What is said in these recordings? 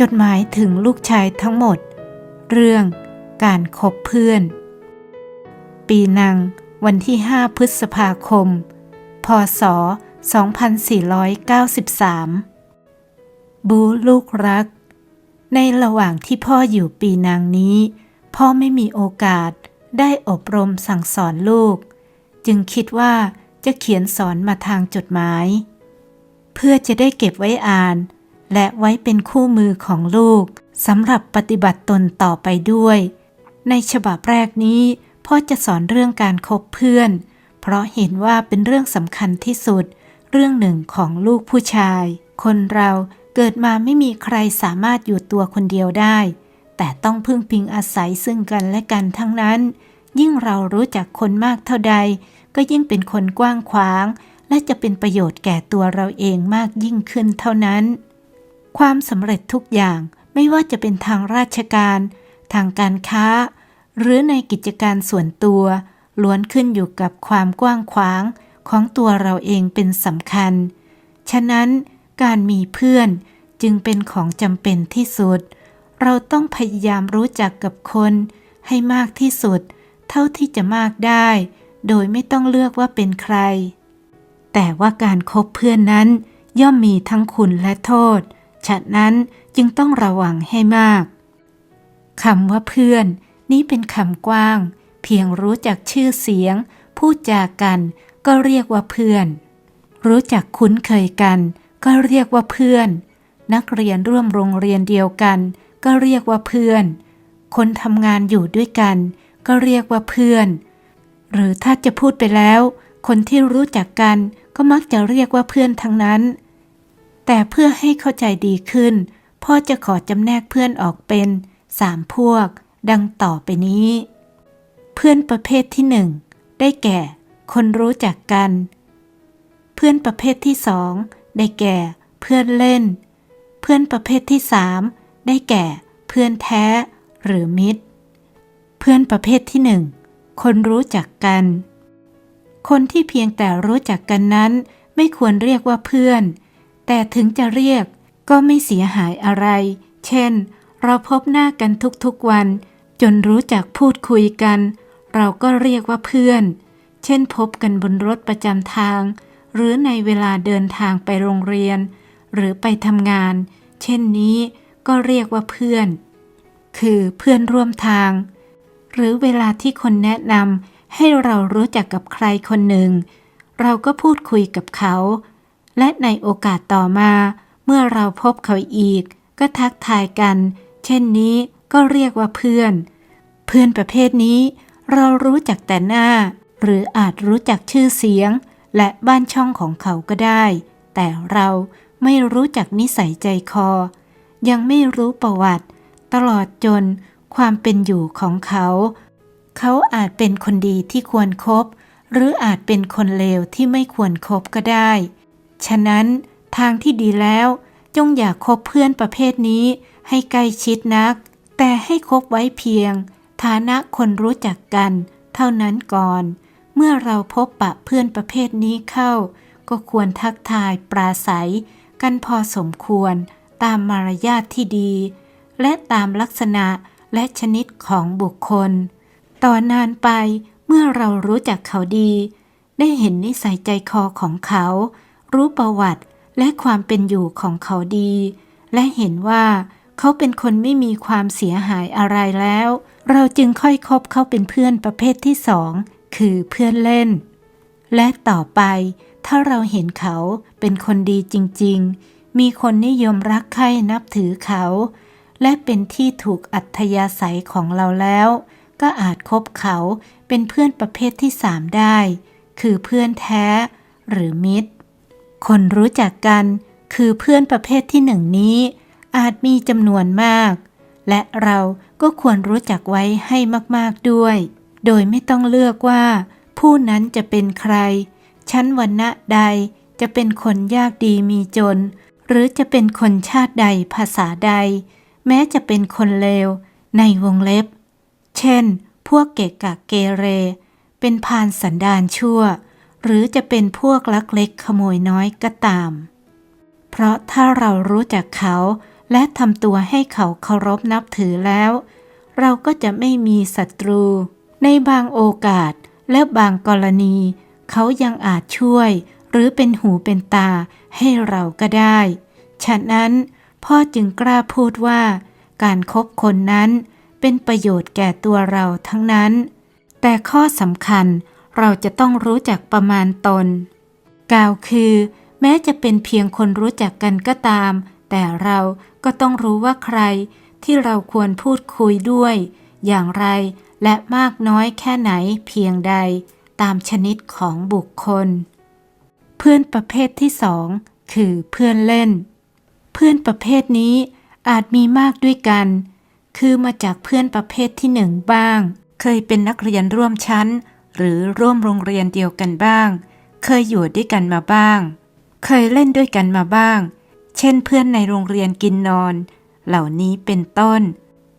จดหมายถึงลูกชายทั้งหมด เรื่องการคบเพื่อน ปีนัง วันที่ 5 พฤษภาคม พศ 2493 บูลูกรัก ในระหว่างที่พ่ออยู่ปีนางนี้ พ่อไม่มีโอกาสได้อบรมสั่งสอนลูก จึงคิดว่าจะเขียนสอนมาทางจดหมาย เพื่อจะได้เก็บไว้อ่าน และไว้เป็นคู่มือของลูกสำหรับปฏิบัติตนต่อไปด้วย ในฉบับแรกนี้พ่อจะสอนเรื่องการคบเพื่อน เพราะเห็นว่าเป็นเรื่องสำคัญที่สุด เรื่องหนึ่งของลูกผู้ชาย คนเราเกิดมาไม่มีใครสามารถอยู่ตัวคนเดียวได้ แต่ต้องพึ่งพิงอาศัยซึ่งกันและกันทั้งนั้น ยิ่งเรารู้จักคนมากเท่าใด ก็ยิ่งเป็นคนกว้างขวาง และจะเป็นประโยชน์แก่ตัวเราเองมากยิ่งขึ้นเท่านั้น ความสำเร็จทุกอย่างไม่ว่าจะเป็นทางราชการ ทางการค้า หรือในกิจการส่วนตัว ล้วนขึ้นอยู่กับความกว้างขวางของตัวเราเองเป็นสำคัญ ฉะนั้นการมีเพื่อนจึงเป็นของจำเป็นที่สุด เราต้องพยายามรู้จักกับคนให้มากที่สุด เท่าที่จะมากได้ โดยไม่ต้องเลือกว่าเป็นใคร แต่ว่าการคบเพื่อนนั้นย่อมมีทั้งคุณและโทษ ฉะนั้นจึงต้องระวังให้มากคำว่าเพื่อน นี้เป็นคำกว้าง เพียงรู้จักชื่อเสียง พูดจากัน ก็เรียกว่าเพื่อน รู้จักคุ้นเคยกัน ก็เรียกว่าเพื่อน นักเรียนร่วมโรงเรียนเดียวกัน ก็เรียกว่าเพื่อน คนทำงานอยู่ด้วยกัน ก็เรียกว่าเพื่อน หรือถ้าจะพูดไปแล้ว คนที่รู้จักกันก็มักจะเรียกว่าเพื่อนทั้งนั้น แต่เพื่อให้เข้าใจดีขึ้น พ่อจะขอจำแนกเพื่อนออกเป็นสามพวก ดังต่อไปนี้ เพื่อนประเภทที่หนึ่งได้แก่ คนรู้จักกัน เพื่อนประเภทที่สองได้แก่ เพื่อนเล่น เพื่อนประเภทที่สามได้แก่ เพื่อนแท้ หรือมิตร เพื่อนประเภทที่หนึ่งคนรู้จักกัน คนที่เพียงแต่รู้จักกันนั้น ไม่ควรเรียกว่าเพื่อน แต่ถึงจะเรียกก็ไม่เสียหายอะไร เช่น เราพบหน้ากันทุกๆวัน จนรู้จักพูดคุยกัน เราก็เรียกว่าเพื่อน เช่น พบกันบนรถประจำทาง หรือในเวลาเดินทางไปโรงเรียน หรือไปทำงาน เช่นนี้ก็เรียกว่าเพื่อน คือเพื่อนร่วมทาง หรือเวลาที่คนแนะนำให้เรารู้จักกับใครคนหนึ่ง เราก็พูดคุยกับเขา และในโอกาสต่อมา เมื่อเราพบเขาอีก ก็ทักทายกัน เช่นนี้ก็เรียกว่าเพื่อน เพื่อนประเภทนี้ เรารู้จักแต่หน้า หรืออาจรู้จักชื่อเสียง และบ้านช่องของเขาก็ได้ แต่เราไม่รู้จักนิสัยใจคอ ยังไม่รู้ประวัติ ตลอดจนความเป็นอยู่ของเขา เขาอาจเป็นคนดีที่ควรครบหรืออาจเป็นคนเลวที่ไม่ควรครบก็ได้ ฉะนั้นทางที่ดีแล้วจงอย่าคบเพื่อนประเภทนี้ให้ใกล้ชิดนัก แต่ให้คบไว้เพียง ฐานะคนรู้จักกัน เท่านั้นก่อน เมื่อเราพบปะเพื่อนประเภทนี้เข้า ก็ควรทักทายปราศัย กันพอสมควรตามมารยาทที่ดี และตามลักษณะและชนิดของบุคคล ต่อนานไปเมื่อเรารู้จักเขาดี ได้เห็นนิสัยใจคอของเขา รู้ประวัติและความเป็นอยู่ของเขาดี และเห็นว่าเขาเป็นคนไม่มีความเสียหายอะไรแล้ว เราจึงค่อยคบเขาเป็นเพื่อนประเภทที่สองคือเพื่อนเล่น และต่อไปถ้าเราเห็นเขาเป็นคนดีจริง ๆ มีคนนิยมรักใคร่นับถือเขา และเป็นที่ถูกอัธยาศัยของเราแล้ว ก็อาจคบเขาเป็นเพื่อนประเภทที่สามได้ คือเพื่อนแท้หรือมิตร คนรู้จักกันคือเพื่อนประเภทที่หนึ่งนี้ อาจมีจำนวนมาก และเราก็ควรรู้จักไว้ให้มากๆด้วย โดยไม่ต้องเลือกว่า ผู้นั้นจะเป็นใคร ชั้นวรรณะใดจะเป็นคนยากดีมีจน หรือจะเป็นคนชาติใดภาษาใด แม้จะเป็นคนเลว ในวงเล็บ เช่น พวกเกะกะเกเร เป็นพานสันดานชั่ว หรือจะเป็นพวกลักเล็กขโมยน้อยก็ตาม เพราะถ้าเรารู้จักเขาและทำตัวให้เขาเคารพนับถือแล้ว เราก็จะไม่มีศัตรู ในบางโอกาสและบางกรณี เขายังอาจช่วย หรือเป็นหูเป็นตาให้เราก็ได้ ฉะนั้นพ่อจึงกล้าพูดว่า การครบคนนั้นเป็นประโยชน์แก่ตัวเราทั้งนั้น แต่ข้อสำคัญ เราจะต้องรู้จักประมาณตน กล่าวคือ แม้จะเป็นเพียงคนรู้จักกันก็ตาม แต่เราก็ต้องรู้ว่าใครที่เราควรพูดคุยด้วย อย่างไรและมากน้อยแค่ไหนเพียงใด ตามชนิดของบุคคล เพื่อนประเภทที่สองคือเพื่อนเล่น เพื่อนประเภทนี้อาจมีมากด้วยกัน คือมาจากเพื่อนประเภทที่หนึ่งบ้าง เคยเป็นนักเรียนร่วมชั้น หรือร่วมโรงเรียนเดียวกันบ้าง เคยอยู่ด้วยกันมาบ้าง เคยเล่นด้วยกันมาบ้าง เช่นเพื่อนในโรงเรียนกินนอน เหล่านี้เป็นต้น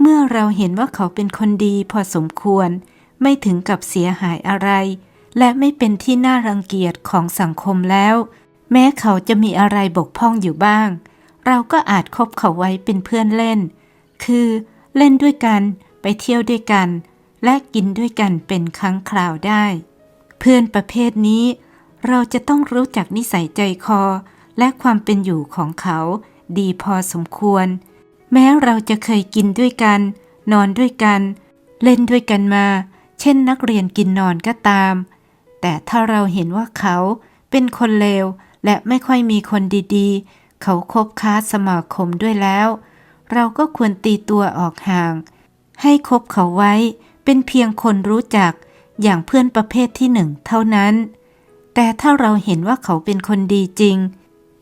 เมื่อเราเห็นว่าเขาเป็นคนดีพอสมควร ไม่ถึงกับเสียหายอะไร และไม่เป็นที่น่ารังเกียจของสังคมแล้ว แม้เขาจะมีอะไรบกพร่องอยู่บ้าง เราก็อาจคบเขาไว้เป็นเพื่อนเล่น คือเล่นด้วยกัน ไปเที่ยวด้วยกัน และกินด้วยกันเป็นครั้งคราวได้ เพื่อนประเภทนี้ เราจะต้องรู้จักนิสัยใจคอ และความเป็นอยู่ของเขา ดีพอสมควร แม้เราจะเคยกินด้วยกัน นอนด้วยกัน เล่นด้วยกันมา เช่นนักเรียนกินนอนก็ตาม แต่ถ้าเราเห็นว่าเขาเป็นคนเลวและไม่ค่อยมีคนดีๆ เขาคบค้าสมาคมด้วยแล้ว เราก็ควรตีตัวออกห่าง ให้คบเขาไว้ เป็นเพียงคนรู้จักอย่างเพื่อนประเภทที่หนึ่งเท่านั้น แต่ถ้าเราเห็นว่าเขาเป็นคนดีจริง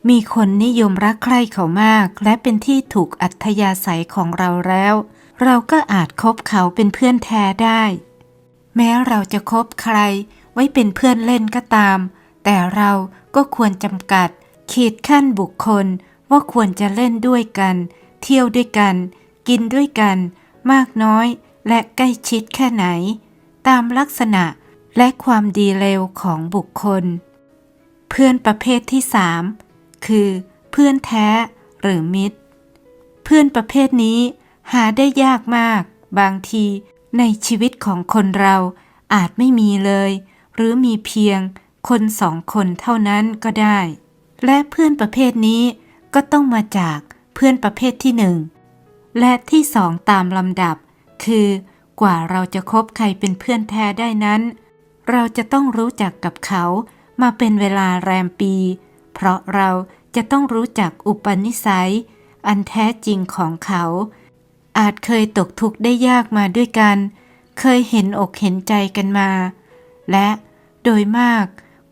มีคนนิยมรักใคร่เขามาก และเป็นที่ถูกอัธยาศัยของเราแล้ว เราก็อาจคบเขาเป็นเพื่อนแท้ได้ แม้เราจะคบใครไว้เป็นเพื่อนเล่นก็ตาม แต่เราก็ควรจำกัด ขีดขั้นบุคคลว่าควรจะเล่นด้วยกัน เที่ยวด้วยกัน กินด้วยกัน มากน้อย และใกล้ชิดแค่ไหน ตามลักษณะและความดีเลวของบุคคล เพื่อนประเภทที่สามคือ เพื่อนแท้หรือมิตร เพื่อนประเภทนี้หาได้ยากมาก บางทีในชีวิตของคนเราอาจไม่มีเลย หรือมีเพียงคนสองคนเท่านั้นก็ได้ และเพื่อนประเภทนี้ก็ต้องมาจากเพื่อนประเภทที่หนึ่งและที่สองตามลำดับ คือกว่าเราจะคบใครเป็นเพื่อนแท้ได้นั้น เราจะต้องรู้จักกับเขามาเป็นเวลาแรมปี เพราะเราจะต้องรู้จักอุปนิสัย อันแท้จริงของเขา อาจเคยตกทุกข์ได้ยากมาด้วยกัน เคยเห็นอกเห็นใจกันมา และโดยมาก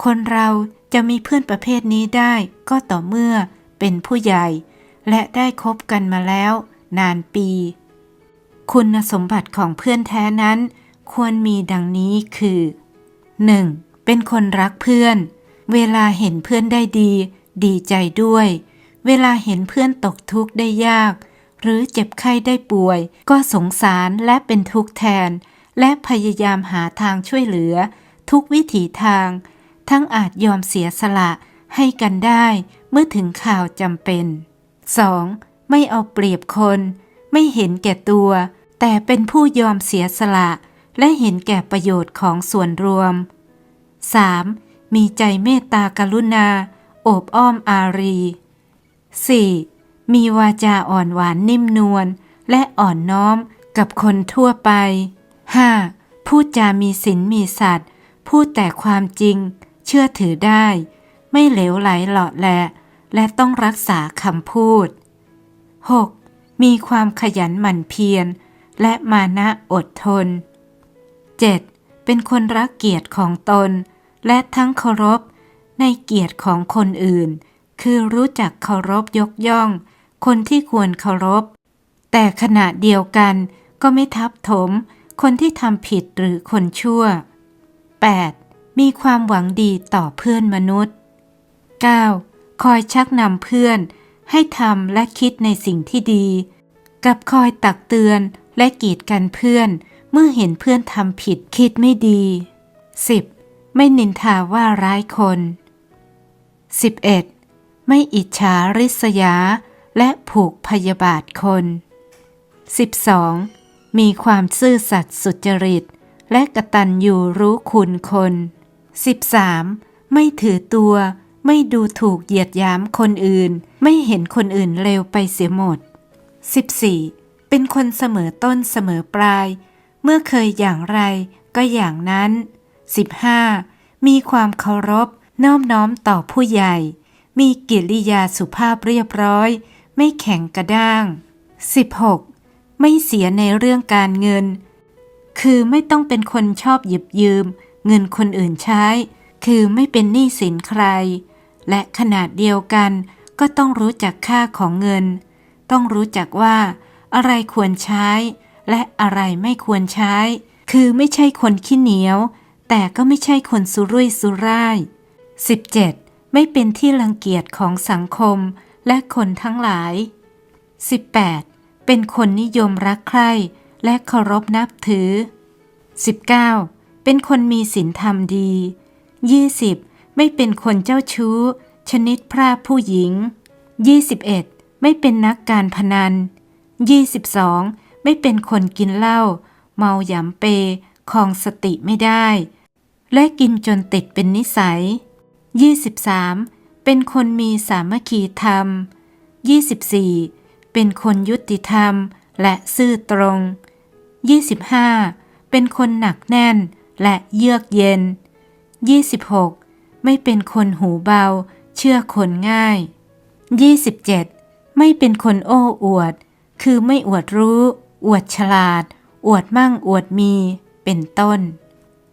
คนเราจะมีเพื่อนประเภทนี้ได้ก็ต่อเมื่อเป็นผู้ใหญ่ และได้คบกันมาแล้ว นานปี คุณสมบัติของเพื่อนแท้นั้น ควรมีดังนี้คือ 1. เป็นคนรักเพื่อน เวลาเห็นเพื่อนได้ดี ดีใจด้วย เวลาเห็นเพื่อนตกทุกข์ได้ยาก หรือเจ็บไข้ได้ป่วย ก็สงสารและเป็นทุกข์แทน และพยายามหาทางช่วยเหลือ ทุกวิถีทาง ทั้งอาจยอมเสียสละให้กันได้เมื่อถึงข่าวจำเป็น 2. ไม่เอาเปรียบคน ไม่เห็นแก่ตัว แต่เป็นผู้ยอมเสียสละ และเห็นแก่ประโยชน์ของส่วนรวม 3. มีใจเมตตากรุณา โอบอ้อมอารี 4. มีวาจาอ่อนหวานนิ่มนวลและอ่อนน้อมกับคนทั่วไป 5. พูดจามีศีลมีสัตว์ พูดแต่ความจริง เชื่อถือได้ ไม่เหลวไหลหลอดแหละ และต้องรักษาคำพูด 6. มีความขยันหมั่นเพียร และมานะอดทน 7. เป็นคนรักเกียรติของตน และทั้งเคารพ ในเกียรติของคนอื่น คือรู้จักเคารพยกย่อง คนที่ควรเคารพ แต่ขณะเดียวกันก็ไม่ทับถม คนที่ทำผิดหรือคนชั่ว 8. มีความหวังดีต่อเพื่อนมนุษย์ 9. คอยชักนำเพื่อน ให้ทำและคิดในสิ่งที่ดี กับคอยตักเตือนและกีดกันเพื่อน เมื่อเห็นเพื่อนทำผิดคิดไม่ดี 10. ไม่นินทาว่าร้ายคน 11. ไม่อิจฉาริษยา และผูกพยาบาทคน 12. มีความซื่อสัตย์สุจริต และกะตัญญูรู้คุณคน 13. ไม่ถือตัว ไม่ดูถูกเหยียดหยามคนอื่น ไม่เห็นคนอื่นเลวไปเสียหมด 14. เป็นคนเสมอต้นเสมอปลาย เมื่อเคยอย่างไรก็อย่างนั้น 15. มีความเคารพน้อบน้อมต่อผู้ใหญ่ มีกิริยาสุภาพเรียบร้อย ไม่แข็งกระด้าง 16. ไม่เสียในเรื่องการเงิน คือไม่ต้องเป็นคนชอบหยิบยืม เงินคนอื่นใช้ คือไม่เป็นหนี้สินใคร และขนาดเดียวกันก็ต้องรู้จักค่าของเงิน ต้องรู้จักว่า อะไรควรใช้ และอะไรไม่ควรใช้ คือไม่ใช่คนขี้เหนียว แต่ก็ไม่ใช่คนสุรุ่ยสุร่าย 17. ไม่เป็นที่รังเกียจของสังคมและคนทั้งหลาย 18. เป็นคนนิยมรักใคร่และเคารพนับถือ 19. เป็นคนมีศีลธรรมดี 20. ไม่เป็นคนเจ้าชู้ ชนิดพราผู้หญิง 21. ไม่เป็นนักการพนัน 22. ไม่เป็นคนกินเหล้าเมาหยำเปคลองสติไม่ได้ และกินจนติดเป็นนิสัย 23. เป็นคนมีสามัคคีธรรม 24. เป็นคนยุติธรรมและซื่อตรง 25. เป็นคนหนักแน่นและเยือกเย็น 26. ไม่เป็นคนหูเบา เชื่อคนง่าย 27. ไม่เป็นคนโอ้อวด คือไม่อวดรู้ อวดฉลาด อวดมั่งอวดมี เป็นต้น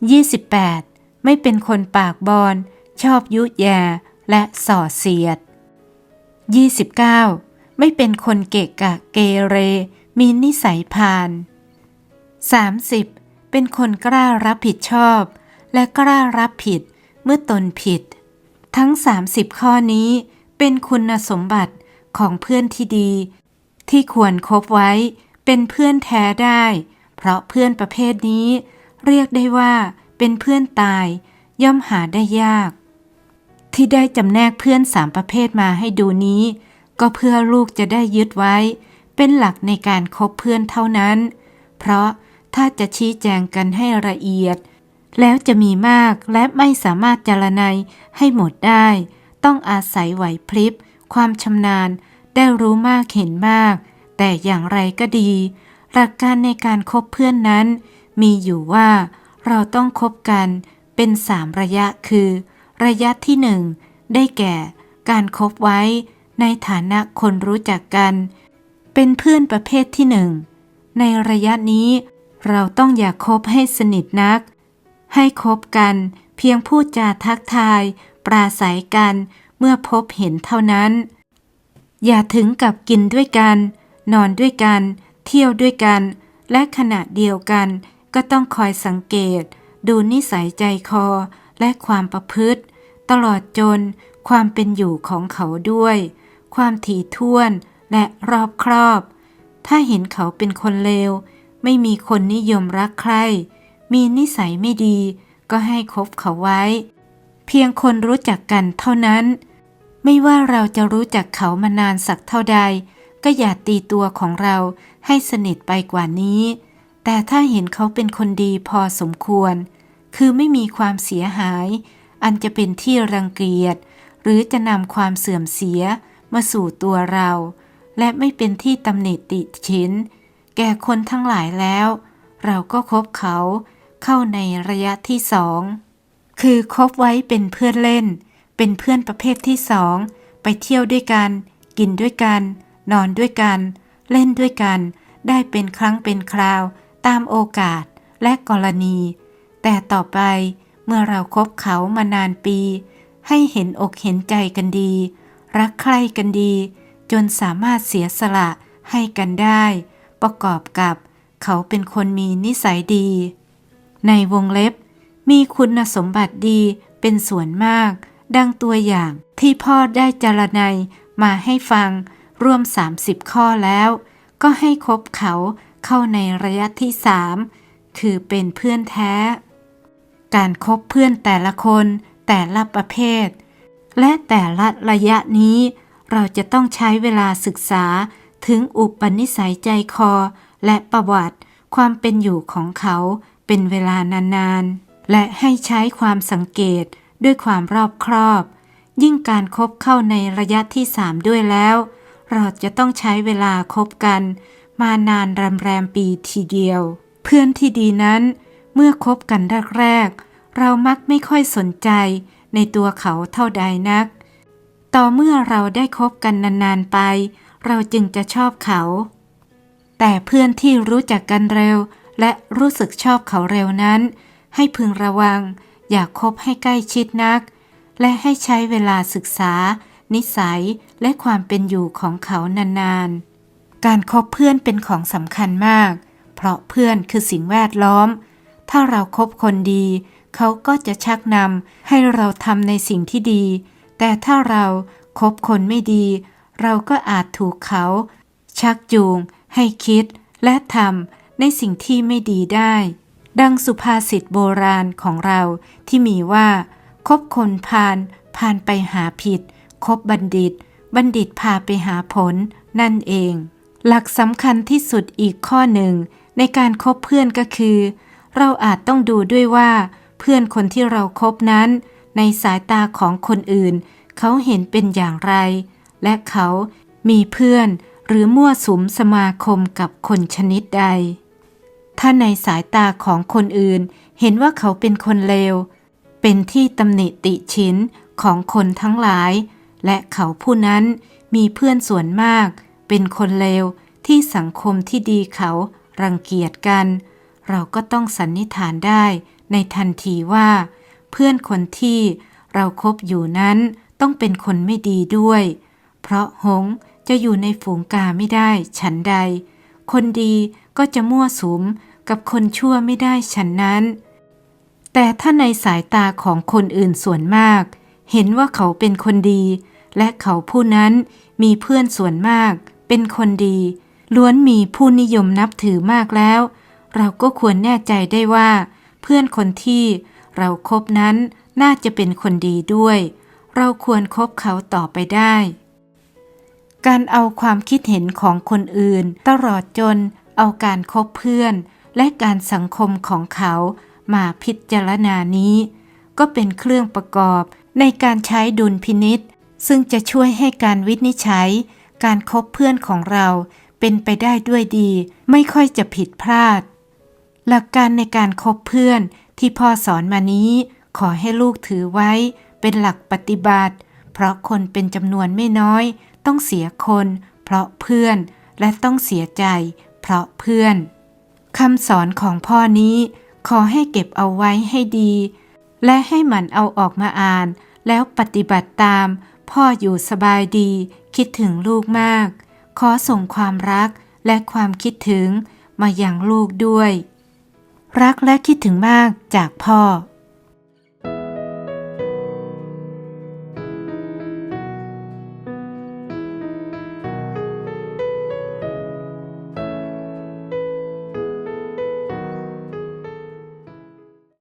28. ไม่เป็นคนปากบอน ชอบยุแยและส่อเสียด 29. ไม่เป็นคนเกะกะเกเร มีนิสัยพาน 30. เป็นคนกล้ารับผิดชอบ และกล้ารับผิด มื่อตนผิด ทั้ง 30 ข้อนี้เป็นคุณสมบัติของเพื่อนที่ดี ที่ควรคบไว้เป็นเพื่อนแท้ได้ เพราะเพื่อนประเภทนี้ เรียกได้ว่า เป็นเพื่อนตายย่อมหาได้ยาก ที่ได้จำแนกเพื่อนสามประเภทมาให้ดูนี้ ก็เพื่อลูกจะได้ยึดไว้ เป็นหลักในการคบเพื่อนเท่านั้น เพราะถ้าจะชี้แจงกันให้ละเอียด แล้วจะมีมากและไม่สามารถจารณัยให้หมดได้ ต้องอาศัยไหวพริบ ความชำนาญ ได้รู้มากเห็นมาก แต่อย่างไรก็ดี หลักการในการคบเพื่อนนั้น มีอยู่ว่าเราต้องคบกันเป็นสามระยะคือ ระยะที่หนึ่งได้แก่การคบไว้ในฐานะคนรู้จักกัน เป็นเพื่อนประเภทที่หนึ่งในระยะนี้เราต้องอย่าคบให้สนิทนัก ให้คบกัน เพียงพูดจาทักทาย ปราศัยกันเมื่อพบเห็นเท่านั้น อย่าถึงกับกินด้วยกัน นอนด้วยกัน เที่ยวด้วยกัน และขณะเดียวกัน ก็ต้องคอยสังเกต ดูนิสัยใจคอและความประพฤติ ตลอดจนความเป็นอยู่ของเขาด้วย ความถี่ถ้วนและรอบครอบ ถ้าเห็นเขาเป็นคนเลว ไม่มีคนนิยมรักใคร มีนิสัยไม่ดี ก็ให้คบเขาไว้ เพียงคนรู้จักกันเท่านั้น ไม่ว่าเราจะรู้จักเขามานานสักเท่าใด ก็อย่าตีตัวของเราให้สนิทไปกว่านี้ แต่ถ้าเห็นเขาเป็นคนดีพอสมควร คือไม่มีความเสียหาย อันจะเป็นที่รังเกียจ หรือจะนำความเสื่อมเสียมาสู่ตัวเรา และไม่เป็นที่ตำหนิติชินแก่คนทั้งหลายแล้ว เราก็คบเขา เข้าในระยะที่สองคือคบไว้เป็นเพื่อนเล่น เป็นเพื่อนประเภทที่สองไปเที่ยวด้วยกัน กินด้วยกัน นอนด้วยกัน เล่นด้วยกัน ได้เป็นครั้งเป็นคราว ตามโอกาสและกรณี แต่ต่อไปเมื่อเราครบเขามานานปี ให้เห็นอกเห็นใจกันดี รักใคร่กันดี จนสามารถเสียสละให้กันได้ ประกอบกับเขาเป็นคนมีนิสัยดี ในวงเล็บ มีคุณสมบัติดีเป็นส่วนมาก ดังตัวอย่างที่พ่อได้จารณัยมาให้ฟังรวม 30 ข้อแล้ว ก็ให้คบเขาเข้าในระยะที่สามคือเป็นเพื่อนแท้ การครบเพื่อนแต่ละคนแต่ละประเภท และแต่ละระยะนี้ เราจะต้องใช้เวลาศึกษาถึงอุปนิสัยใจคอและประวัติความเป็นอยู่ของเขา เป็นเวลานานๆ และให้ใช้ความสังเกตด้วยความรอบครอบ ยิ่งการคบเข้าในระยะที่สามด้วยแล้ว เราจะต้องใช้เวลาคบกัน มานานรำแรมปีทีเดียว เพื่อนที่ดีนั้น เมื่อคบกันแรกๆเรามักไม่ค่อยสนใจในตัวเขาเท่าใดนัก ต่อเมื่อเราได้คบกันนานๆไป เราจึงจะชอบเขา แต่เพื่อนที่รู้จักกันเร็ว และรู้สึกชอบเขาเร็วนั้น ให้พึงระวัง อย่าคบให้ใกล้ชิดนัก และให้ใช้เวลาศึกษา นิสัยและความเป็นอยู่ของเขานานๆ การคบเพื่อนเป็นของสำคัญมาก เพราะเพื่อนคือสิ่งแวดล้อม ถ้าเราครบคนดี เขาก็จะชักนำให้เราทำในสิ่งที่ดี แต่ถ้าเราครบคนไม่ดี เราก็อาจถูกเขา ชักจูง ให้คิดและทำ ในสิ่งที่ไม่ดีได้ ดังสุภาษิตโบราณของเราที่มีว่า คบคนพาลพาลไปหาผิด คบบัณฑิต บัณฑิตพาไปหาผล นั่นเอง หลักสำคัญที่สุดอีกข้อหนึ่ง ในการคบเพื่อนก็คือ เราอาจต้องดูด้วยว่า เพื่อนคนที่เราครบนั้น ในสายตาของคนอื่น เขาเห็นเป็นอย่างไร และเขามีเพื่อนหรือมั่วสุมสมาคมกับคนชนิดใด ถ้าในสายตาของคนอื่น เห็นว่าเขาเป็นคนเลว เป็นที่ตำหนิติชินของคนทั้งหลาย และเขาผู้นั้นมีเพื่อนส่วนมาก เป็นคนเลวที่สังคมที่ดีเขารังเกียจกัน เราก็ต้องสันนิษฐานได้ในทันทีว่า เพื่อนคนที่เราครบอยู่นั้นต้องเป็นคนไม่ดีด้วย เพราะหงจะอยู่ในฝูงกาไม่ได้ฉันใด คนดีก็จะมั่วสุม กับคนชั่วไม่ได้ฉันนั้น แต่ถ้าในสายตาของคนอื่นส่วนมาก เห็นว่าเขาเป็นคนดี และเขาผู้นั้นมีเพื่อนส่วนมาก เป็นคนดี ล้วนมีผู้นิยมนับถือมากแล้ว เราก็ควรแน่ใจได้ว่า เพื่อนคนที่เราครบนั้นน่าจะเป็นคนดีด้วย เราควรครบเขาต่อไปได้ การเอาความคิดเห็นของคนอื่น ตลอดจนเอาการคบเพื่อน และการสังคมของเขามาพิจารณานี้ ก็เป็นเครื่องประกอบในการใช้ดุลพินิษซึ่งจะช่วยให้การวินิจฉัย การคบเพื่อนของเราเป็นไปได้ด้วยดี ไม่ค่อยจะผิดพลาด หลักการในการคบเพื่อนที่พ่อสอนมานี้ ขอให้ลูกถือไว้เป็นหลักปฏิบัติ เพราะคนเป็นจำนวนไม่น้อย ต้องเสียคน เพราะเพื่อนและต้องเสียใจ เพราะเพื่อน คำสอนของพ่อนี้ ขอให้เก็บเอาไว้ให้ดี และให้หมันเอาออกมาอ่าน แล้วปฏิบัติตาม พ่ออยู่สบายดี คิดถึงลูกมาก ขอส่งความรักและความคิดถึงมาอย่างลูกด้วย รักและคิดถึงมากจากพ่อ